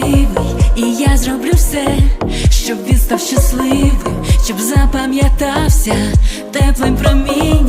важливий, і я зроблю все, щоб він став щасливим, щоб запам'ятався теплим промінь.